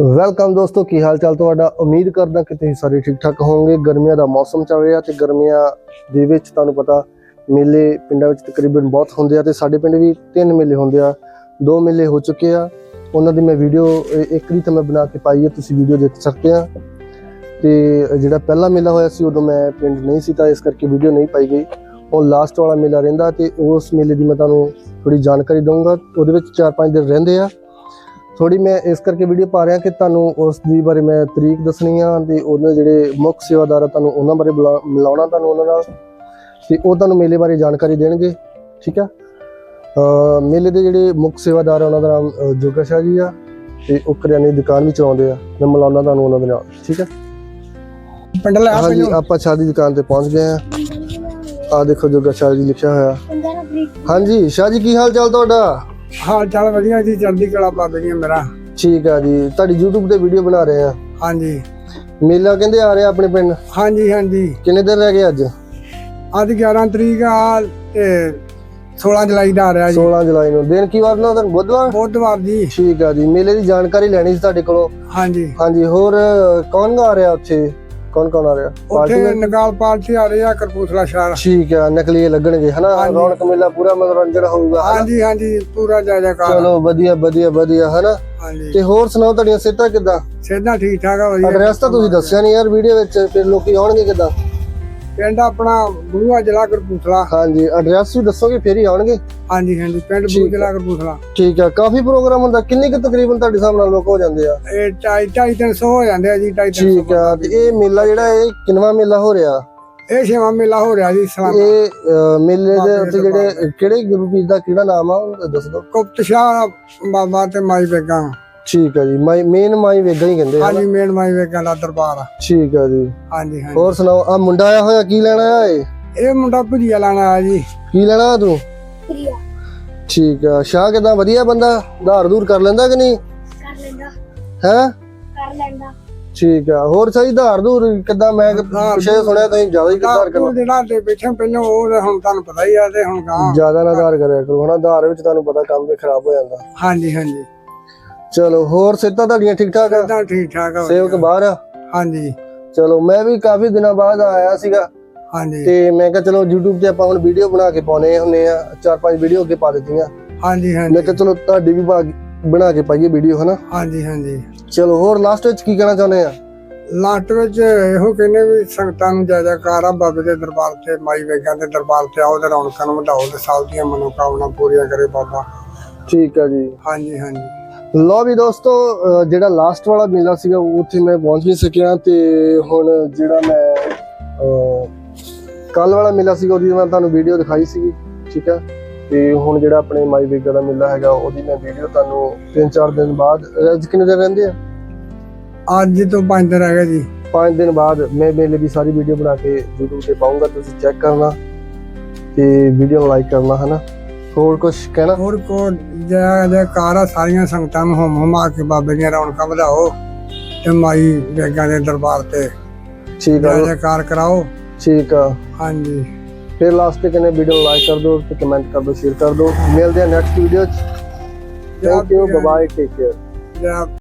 Welcome ਦੋਸਤੋ, ਕੀ ਹਾਲ ਚਾਲ ਤੁਹਾਡਾ? ਉਮੀਦ ਕਰਦਾ ਕਿ ਤੁਸੀਂ ਸਾਰੇ ਠੀਕ ਠਾਕ ਹੋਵੋਗੇ। ਗਰਮੀਆਂ ਦਾ ਮੌਸਮ ਚੱਲ ਰਿਹਾ ਤੇ ਗਰਮੀਆਂ ਦੇ ਵਿੱਚ ਤੁਹਾਨੂੰ ਪਤਾ ਮੇਲੇ ਪਿੰਡਾਂ ਵਿੱਚ ਤਕਰੀਬਨ ਬਹੁਤ ਹੁੰਦੇ ਆ ਤੇ ਸਾਡੇ ਪਿੰਡ ਵੀ ਤਿੰਨ ਮੇਲੇ ਹੁੰਦੇ ਆ। ਦੋ ਮੇਲੇ ਹੋ ਚੁੱਕੇ ਆ। ਉਹਨਾਂ ਦੀ ਮੈਂ ਵੀਡੀਓ ਇੱਕ ਦੀ ਤਾਂ ਮੈਂ ਬਣਾ ਕੇ ਪਾਈ ਹੈ ਤੁਸੀਂ ਵੀਡੀਓ ਦੇਖ ਸਕਦੇ ਆ। ਤੇ ਜਿਹੜਾ ਪਹਿਲਾ ਮੇਲਾ ਹੋਇਆ ਸੀ, ਉਦੋਂ ਮੈਂ ਪਿੰਡ ਨਹੀਂ ਸੀ ਤਾਂ ਇਸ ਕਰਕੇ ਵੀਡੀਓ ਨਹੀਂ ਪਾਈ ਗਈ। ਉਹ ਲਾਸਟ ਵਾਲਾ ਮੇਲਾ ਰਹਿੰਦਾ ਤੇ ਉਸ ਮੇਲੇ ਦੀ ਮੈਂ ਤੁਹਾਨੂੰ ਥੋੜੀ ਜਾਣਕਾਰੀ ਦਊਂਗਾ। ਉਹਦੇ ਵਿੱਚ 4-5 ਦਿਨ ਰਹਿੰਦੇ ਆ। ਥੋੜੀ ਮੈਂ ਇਸ ਕਰਕੇ ਵੀਡੀਓ ਪਾ ਰਿਹਾ ਕਿ ਤੁਹਾਨੂੰ ਉਸ ਦੀ ਬਾਰੇ ਮੈਂ ਤਰੀਕ ਦੱਸਣੀ ਆ ਤੇ ਉਹਨਾਂ ਜਿਹੜੇ ਮੁੱਖ ਸੇਵਾਦਾਰ ਆ ਤੁਹਾਨੂੰ ਉਹਨਾਂ ਬਾਰੇ ਮਿਲਾਉਣਾ ਤੁਹਾਨੂੰ ਉਹਨਾਂ ਨਾਲ। ਤੇ ਉਹ ਤੁਹਾਨੂੰ ਮੇਲੇ ਬਾਰੇ ਜਾਣਕਾਰੀ ਦੇਣਗੇ ਠੀਕ ਆ? ਅ ਮੇਲੇ ਦੇ ਜਿਹੜੇ ਮੁੱਖ ਸੇਵਾਦਾਰ ਆ ਉਹਨਾਂ ਦਾ ਨਾਮ ਜੋਗਾ ਸ਼ਾਹ ਜੀ ਆ ਤੇ ਉਹ ਕਰਿਆਨੇ ਦੀ ਦੁਕਾਨ ਵੀ ਚਲਾਉਂਦੇ ਆ। ਮੈਂ ਮਿਲਾਉਣਾ ਤੁਹਾਨੂੰ ਉਹਨਾਂ ਦੇ ਨਾਲ ਠੀਕ ਆ? ਪਿੰਡ ਲੈ ਆ ਹਾਂਜੀ ਆਪਾਂ ਸ਼ਾਹ ਦੀ ਦੁਕਾਨ ਤੇ ਪਹੁੰਚ ਗਏ ਆ। ਆ ਦੇਖੋ ਜੋਗਾ ਸ਼ਾਹ ਜੀ ਲਿਖਿਆ ਹੋਇਆ। ਹਾਂਜੀ ਸ਼ਾਹ ਜੀ ਕੀ ਹਾਲ ਚਾਲ ਤੁਹਾਡਾ? ਹਾਲ ਚਾਲ ਵਧੀਆ ਜੀ ਚੜ੍ਹਦੀ ਕਲਾ ਬਾਬੇ ਜੀ ਮੇਰਾ। ਠੀਕ ਆ ਜੀ। ਤੁਹਾਡੀ YouTube ਤੇ ਵੀਡੀਓ ਬਣਾ ਰਹੇ ਆ। ਹਾਂਜੀ। ਮੇਲਾ ਕਹਿੰਦੇ ਆ ਰਿਹਾ ਆਪਣੇ ਪਿੰਡ? ਹਾਂਜੀ ਹਾਂਜੀ। ਕਿੰਨੇ ਦਿਨ ਰਹਿ ਗਏ ਅੱਜ? ਅੱਜ 11 ਤਰੀਕ ਆ ਤੇ 16 ਜੁਲਾਈ ਦਾ ਆ ਰਿਹਾ ਜੀ। 16 ਜੁਲਾਈ ਨੂੰ। ਦਿਨ ਕੀ ਵਾਰ ਨਾ? ਦਿਨ ਬੁੱਧਵਾਰ? ਬੁੱਧਵਾਰ ਜੀ। ਠੀਕ ਆ ਜੀ। ਮੇਲੇ ਦੀ ਜਾਣਕਾਰੀ ਲੈਣੀ ਸੀ ਤੁਹਾਡੇ ਕੋਲੋਂ। ਹਾਂਜੀ। ਹਾਂਜੀ ਹੋਰ ਕੌਣ ਆ ਰਿਹਾ ਉੱਥੇ? ਕੌਣ ਕੌਣ ਆ ਰਿਹਾ? ਉੱਥੇ ਨਗਾਲ ਪਾਰਟੀ ਆ ਰਹੀ ਆ ਕਰਪੂਥਲਾ ਸ਼ਹਿਰ। ਠੀਕ ਆ ਨਕਲੀ ਲੱਗਣਗੇ ਹਨਾ। ਰੌਣਕ ਮੇਲਾ ਪੂਰਾ ਮਨੋਰੰਜਨ ਹੋਊਗਾ? ਹਾਂਜੀ ਹਾਂਜੀ ਪੂਰਾ ਜੈ ਜੈਕਾਰ ਚਲੋ ਵਧੀਆ ਵਧੀਆ ਵਧੀਆ ਹਨਾ? ਤੇ ਹੋਰ ਸੁਣਾਓ ਤੁਹਾਡੀਆਂ ਸਿਹਤਾਂ ਕਿੱਦਾਂ? ਸਿੱਧਾ ਠੀਕ ਠਾਕ ਆ ਵਧੀਆ। ਐਡਰੈਸ ਤਾਂ ਤੁਸੀਂ ਦੱਸਿਆ ਨਹੀਂ ਯਾਰ ਵੀਡੀਓ ਵਿੱਚ ਫਿਰ ਲੋਕੀ ਆਉਣਗੇ ਕਿੱਦਾਂ? ਪਿੰਡ ਆਪਣਾ ਗੁਰੂਆ ਜ਼ਿਲ੍ਹਾ ਕਰਪੂਥਲਾ ਹਾਂਜੀ ਐਡਰੈਸ ਵੀ ਦੱਸੋਗੇ ਫਿਰ ਹੀ ਆਉਣਗੇ। ਹਾਂਜੀ ਹਾਂਜੀ ਪਿੰਡ ਗੁਰੂ ਜ਼ਿਲ੍ਹਾ ਕਰਪੂਥਲਾ ਠੀਕ ਆ ਕਾਫੀ ਪ੍ਰੋਗਰਾਮ ਹੁੰਦਾ ਕਿੰਨੇ ਕੁ ਤਕਰੀਬਨ ਤੁਹਾਡੇ ਹਿਸਾਬ ਨਾਲ ਲੋਕ ਹੋ ਜਾਂਦੇ ਆ? ਇਹ ਢਾਈ ਢਾਈ ਤਿੰਨ ਸੌ ਹੋ ਜਾਂਦੇ ਆ ਜੀ ਢਾਈ ਤਿੰਨ ਠੀਕ ਆ ਤੇ ਇਹ ਮੇਲਾ ਜਿਹੜਾ ਇਹ ਕਿੰਨਵਾ ਮੇਲਾ ਹੋ ਰਿਹਾ? ਇਹ ਛੇਵਾਂ ਮੇਲਾ ਹੋ ਰਿਹਾ ਜੀ ਸਲਾਮ ਇਹ ਮੇਲੇ ਦੇ ਉੱਤੇ ਜਿਹੜੇ ਕਿਹੜੇ ਗੁਰੂ ਪੀਰ ਦਾ ਕਿਹੜਾ ਨਾਮ ਆ ਉਹ ਦੱਸ ਦਿਓ। ਗੁਪਤ ਸ਼ਾਹ ਬਾਬਾ ਤੇ ਮਾਈ ਬੇਗਾ ਠੀਕ ਆ ਜੀ ਮਾਈ ਮੇਨ ਮਾਈ ਵੇਗਾ ਹੀ ਕਹਿੰਦੇ ਹਾਂਜੀ ਮੇਨ ਮਾਈ ਵੇਗਾ ਦਾ ਦਰਬਾਰ ਆ। ਠੀਕ ਆ ਜੀ। ਹਾਂਜੀ ਹਾਂਜੀ। ਹੋਰ ਸੁਣਾਓ ਆ ਮੁੰਡਾ ਆਇਆ ਹੋਇਆ ਕੀ ਲੈਣਾ ਆ ਇਹ? ਇਹ ਮੁੰਡਾ ਭੁਜੀਆ ਲੈਣਾ ਆ ਜੀ। ਕੀ ਲੈਣਾ ਤੂੰ? ਠੀਕ ਆ ਸ਼ਾਹ ਕਿਦਾਂ ਵਧੀਆ ਬੰਦਾ? ਧਾਰ ਦੂਰ ਕਰ ਲੈਂਦਾ ਕਿ ਨਹੀਂ? ਕਰ ਲੈਂਦਾ। ਹੈ? ਕਰ ਲੈਂਦਾ। ਠੀਕ ਆ ਹੋਰ ਸਹੀ ਧਾਰ ਦੂਰ ਕਿਦਾਂ? ਮੈਂ ਪਿਛੇ ਸੁਣਿਆ ਤੁਸੀਂ ਜ਼ਿਆਦਾ ਹੀ ਧਾਰ ਕਰੋ ਉਹ ਜਿਹੜਾ ਤੇ ਬੈਠੇ ਪਹਿਲਾਂ ਉਹ ਹੁਣ ਤੁਹਾਨੂੰ ਪਤਾ ਹੀ ਆ ਤੇ ਹੁਣ ਗਾਂ ਜ਼ਿਆਦਾ ਨਾ ਧਾਰ ਕਰਿਆ ਕਰੋ ਹਨਾ ਧਾਰ ਵਿੱਚ ਤੁਹਾਨੂੰ ਪਤਾ ਕੰਮ ਵੀ ਖਰਾਬ ਹੋ ਜਾਂਦਾ। ਹਾਂਜੀ ਹਾਂਜੀ। ਚਲੋ ਹੋਰ ਸਿੱਧਾ ਤੁਹਾਡੀਆਂ ਠੀਕ ਠਾਕ ਆ? ਤਾਂ ਠੀਕ ਠਾਕ ਆ ਸੇਵਕ ਬਾਹਰ ਆ? ਹਾਂਜੀ। ਚਲੋ ਮੈਂ ਵੀ ਕਾਫੀ ਦਿਨਾਂ ਬਾਅਦ ਆਇਆ ਸੀਗਾ। ਹਾਂਜੀ। ਤੇ ਮੈਂ ਕਿਹਾ ਚਲੋ YouTube ਤੇ ਆਪਾਂ ਹੁਣ ਵੀਡੀਓ ਬਣਾ ਕੇ ਪਾਉਨੇ ਹੁੰਨੇ ਆ। ਚਾਰ ਪੰਜ ਵੀਡੀਓ ਅੱਗੇ ਪਾ ਦਿੱਤੀਆਂ। ਹਾਂਜੀ ਮੈਂ ਹਾਂਜੀ ਕਿਹਾ ਚਲੋ ਤੁਹਾਡੀ ਵੀ ਬਣਾ ਕੇ ਪਾਈਏ ਵੀਡੀਓ ਹਨਾ? ਹਾਂਜੀ ਹਾਂਜੀ। ਚਲੋ ਹੋਰ ਲਾਸਟ ਵਿੱਚ ਕੀ ਕਹਿਣਾ ਚਾਹੁੰਦੇ ਆ? ਲਾਸਟ ਵਿੱਚ ਇਹੋ ਕਹਿੰਦੇ ਵੀ ਸੰਗਤਾਂ ਨੂੰ ਜੈ ਜੈਕਾਰ ਆ ਬਾਬੇ ਦੇ ਦਰਬਾਰ ਤੇ ਮਾਈ ਵੇਗਾ ਦੇ ਦਰਬਾਰ ਤੇ ਆਓ ਤੇ ਰੌਣਕਾਂ ਨੂੰ ਵਧਾਓ ਤੇ ਸਾਲ ਦੀਆਂ ਮਨੋਕਾਮਨਾ ਪੂਰੀਆਂ ਕਰੇ ਬਾਬਾ। ਠੀਕ ਆ ਜੀ। ਹਾਂਜੀ ਹਾਂਜੀ। ਲੋ ਵੀ ਦੋਸਤੋ ਜਿਹੜਾ ਲਾਸਟ ਵਾਲਾ ਮੇਲਾ ਸੀਗਾ ਉੱਥੇ ਮੈਂ ਪਹੁੰਚ ਨਹੀਂ ਸਕਿਆ ਤੇ ਹੁਣ ਜਿਹੜਾ ਮੈਂ ਕੱਲ ਵਾਲਾ ਮੇਲਾ ਸੀਗਾ ਉਹਦੀ ਮੈਂ ਤੁਹਾਨੂੰ ਵੀਡੀਓ ਦਿਖਾਈ ਸੀਗੀ ਠੀਕ ਆ? ਤੇ ਹੁਣ ਜਿਹੜਾ ਆਪਣੇ ਮਾਈ ਵੇਗਾ ਦਾ ਮੇਲਾ ਹੈਗਾ ਉਹਦੀ ਮੈਂ ਵੀਡੀਓ ਤੁਹਾਨੂੰ 3-4 ਦਿਨ ਬਾਅਦ ਅੱਜ ਕਿੰਨੇ ਦਿਨ ਰਹਿੰਦੇ ਆ? ਅੱਜ ਤੋਂ ਪੰਜ ਦਿਨ ਰਹਿ ਗਏ ਜੀ। 5 ਦਿਨ ਬਾਅਦ ਮੈਂ ਮੇਲੇ ਦੀ ਸਾਰੀ ਵੀਡੀਓ ਬਣਾ ਕੇ YouTube ਤੇ ਪਾਉਂਗਾ ਤੁਸੀਂ ਚੈੱਕ ਕਰਨਾ ਤੇ ਵੀਡੀਓ ਨੂੰ ਲਾਈਕ ਕਰਨਾ ਹਨਾ? ਹੋਰ ਕੁਝ ਕਹਿਣਾ? ਹੋਰ ਕੋ ਜੈ ਜੈਕਾਰ ਸਾਰੀਆਂ ਸੰਗਤਾਂ ਨੂੰ ਹੁਮ ਹੁਮਾ ਕੇ ਬਾਬੇ ਦੀਆਂ ਰੌਣਕਾਂ ਵਧਾਓ ਤੇ ਮਾਈ ਵੇਗਾ ਦੇ ਦਰਬਾਰ ਤੇ ਠੀਕ ਆ। ਜੈ ਜੈਕਾਰ ਕਰਾਓ। ਠੀਕ ਆ। ਹਾਂਜੀ। ਫਿਰ ਲਾਸਟ ਤੇ ਕਹਿੰਦੇ ਵੀਡੀਓ ਲਾਈਕ ਕਰ ਦਿਓ ਤੇ ਕਮੈਂਟ ਕਰ ਦਿਓ ਸ਼ੇਅਰ ਕਰ ਦਿਓ। ਮਿਲਦੇ ਆ ਨੈਕਸਟ ਵੀਡੀਓ ਚ। Thank you bye take care ਜੈ